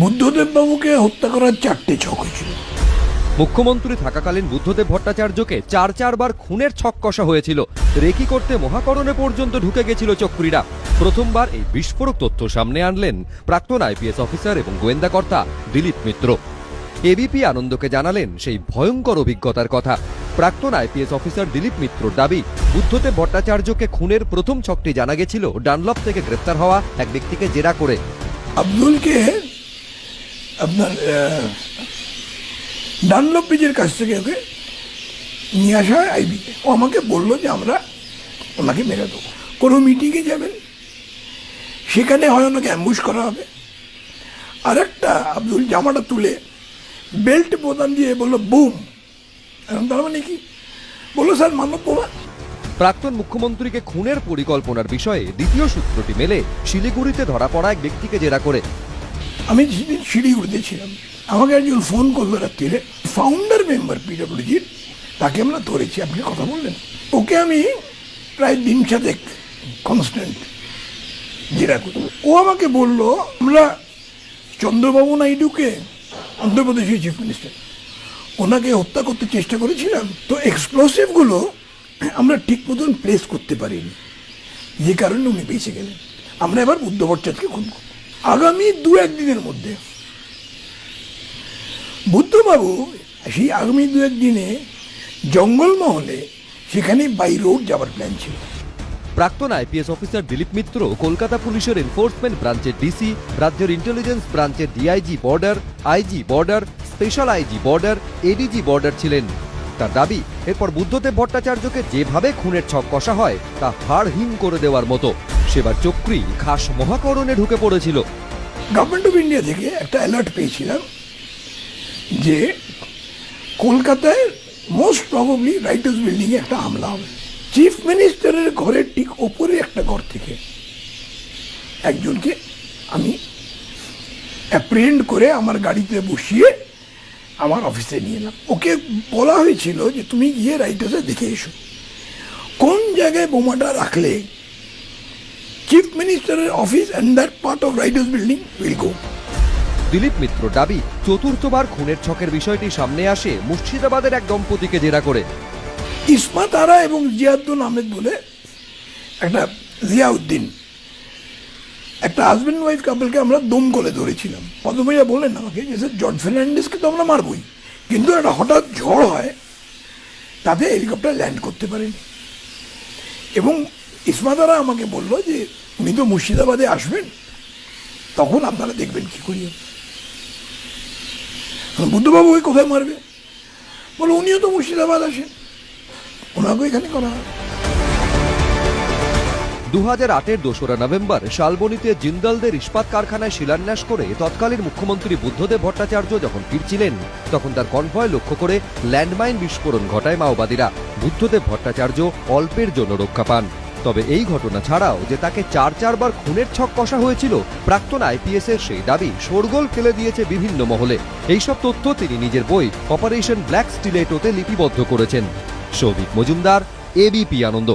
বুদ্ধদেব বাবুকে হত্যা করার চারটে ছক হয়েছিল। মুখ্যমন্ত্রী থাকাকালীন বুদ্ধদেব ভট্টাচার্যকে চার চারবার খুনের ছক কষা হয়েছিল। রেকি করতে মহাকরণে পর্যন্ত ঢুকে গেছিল চক্রীরা। প্রথমবার এই বিস্ফোরক তথ্য সামনে আনলেন প্রাক্তন আইপিএস অফিসার এবং গোয়েন্দাকর্তা দিলীপ মিত্র। এবিপি আনন্দকে জানালেন সেই ভয়ঙ্কর অভিজ্ঞতার কথা। প্রাক্তন আইপিএস অফিসার দিলীপ মিত্রর দাবি বুদ্ধদেব ভট্টাচার্যকে খুনের প্রথম ছকটি জানা গেছিল ডানলপ থেকে গ্রেপ্তার হওয়া এক ব্যক্তিকে জেরা করে। আব্দুলকে আপনার আহ, ডানলপ ব্রিজের কাছ থেকে ওকে নিয়ে আসা হয় আইবিতে ও আমাকে বলল যে আমরা ওনাকে মেরে দেবো। কোনো মিটিংয়ে যাবেন? সেখানে হয় ওনাকে অ্যাম্বুশ করা হবে। আর একটা আব্দুল জামাটা তুলে বেল্ট বোতাম দিয়ে বলল বুম। এখন তার মানে কি? বলল স্যার মানব বোমা প্রাক্তন মুখ্যমন্ত্রীকে খুনের পরিকল্পনার বিষয়ে দ্বিতীয় সূত্রটি মেলে শিলিগুড়িতে ধরা পড়া এক ব্যক্তিকে জেরা করে। আমি যেদিন শিলিগুড়িতে ছিলাম, আমাকে একজন ফোন করল রাত্রিরে ফাউন্ডার মেম্বার পিডব্লিউজির তাকে আমরা ধরেছি, আপনি কথা বললেন। ওকে আমি প্রায় দিন সাতেক কনস্ট্যান্ট জেরা করি। ও আমাকে বলল, আমরা চন্দ্রবাবু নাইডুকে অন্ধ্রপ্রদেশের চিফ মিনিস্টার ওনাকে হত্যা করতে চেষ্টা করেছিলাম, তো এক্সপ্লোসিভগুলো আমরা ঠিক মতন প্লেস করতে পারিনি। যে কারণে উনি বেঁচে গেলেন। আমরা এবার বুদ্ধ ভট্টাচার্যকে খুন করব। আগামী দু একদিনের মধ্যে। বুদ্ধবাবু সেই আগামী দু একদিনে জঙ্গলমহলে সেখানে বাই রোড যাওয়ার প্ল্যান ছিল। প্রাক্তন আইপিএস অফিসার দিলীপ মিত্র কলকাতা পুলিশের এনফোর্সমেন্ট ব্রাঞ্চের ডিসি রাজ্যের ইন্টেলিজেন্স ব্রাঞ্চের DIG border IG border special IG border ADG border ছিলেন। তার দাবি, এরপর বুদ্ধদেব ভট্টাচার্যকে যেভাবে খুনের ছক কষা হয়, তা হাড়হীন করে দেওয়ার মতো। সেবার চক্রী খাস মহাকরণে ঢুকে পড়েছিল। গভর্নমেন্ট অফ ইন্ডিয়া থেকে একটা অ্যালার্ট পেয়েছিলাম যে কলকাতায় মোস্ট প্রবাবলি রাইটার্স বিল্ডিংয়ে একটা হামলা হবে। চিফ মিনিস্টারের ঘরের ঠিক ওপরে একটা ঘর থেকে একজনকে আমি অ্যাপ্রেন্ড করে আমার গাড়িতে বসিয়ে আমার অফিসে নিয়ে এলাম। ওকে বলা হয়েছিল যে তুমি গিয়ে রাইটার্সে দেখে এসো। কোন জায়গায় বোমাটা রাখলে চিফ মিনিস্টারের office and that part of Writers' building will go Dilip Mitra দাবি চতুর্থবার খুনের ছকের বিষয়টি সামনে আসে মুর্শিদাবাদের এক দম্পতিকে জেরা করে। ইসমা তারা এবং জিয়াউদ্দিন আহমেদ বলে একটা জিয়াউদ্দিন। একটা হাজব্যান্ড ওয়াইফ কাপলকে আমরা দম করে ধরেছিলাম। পদমৈয়া বলেন আমাকে যে স্যার জর্জ ফার্নান্ডিসকে তো আমরা মারবই। কিন্তু একটা হঠাৎ ঝড় হয় তাতে হেলিকপ্টার ল্যান্ড করতে পারেনি। এবং ইসমা তারা আমাকে বলল যে, উনি তো মুর্শিদাবাদে আসবেন। তখন আপনারা দেখবেন কি করিয়ে। বুদ্ধবাবু ওই কোথায় মারবে? বলো, উনিও তো মুর্শিদাবাদ আসেন। ওনাকে এখানে করা হয়। দু হাজার আটের দোসরা নভেম্বর শালবনীতে জিন্দালদের ইস্পাত কারখানায় শিলান্যাস করে তৎকালীন মুখ্যমন্ত্রী বুদ্ধদেব ভট্টাচার্য যখন ফিরছিলেন, তখন তার কনভয় লক্ষ্য করে ল্যান্ডমাইন বিস্ফোরণ ঘটায় মাওবাদীরা। বুদ্ধদেব ভট্টাচার্য অল্পের জন্য রক্ষা পান। তবে এই ঘটনা ছাড়াও যে তাকে চার চারবার খুনের ছক কষা হয়েছিল, প্রাক্তন আইপিএস এর সেই দাবি শোরগোল ফেলে দিয়েছে বিভিন্ন মহলে। এইসব তথ্য তিনি নিজের বই অপারেশন ব্ল্যাক স্টিলেটোতে লিপিবদ্ধ করেছেন। সৌভিক মজুমদার, এবিপি আনন্দ।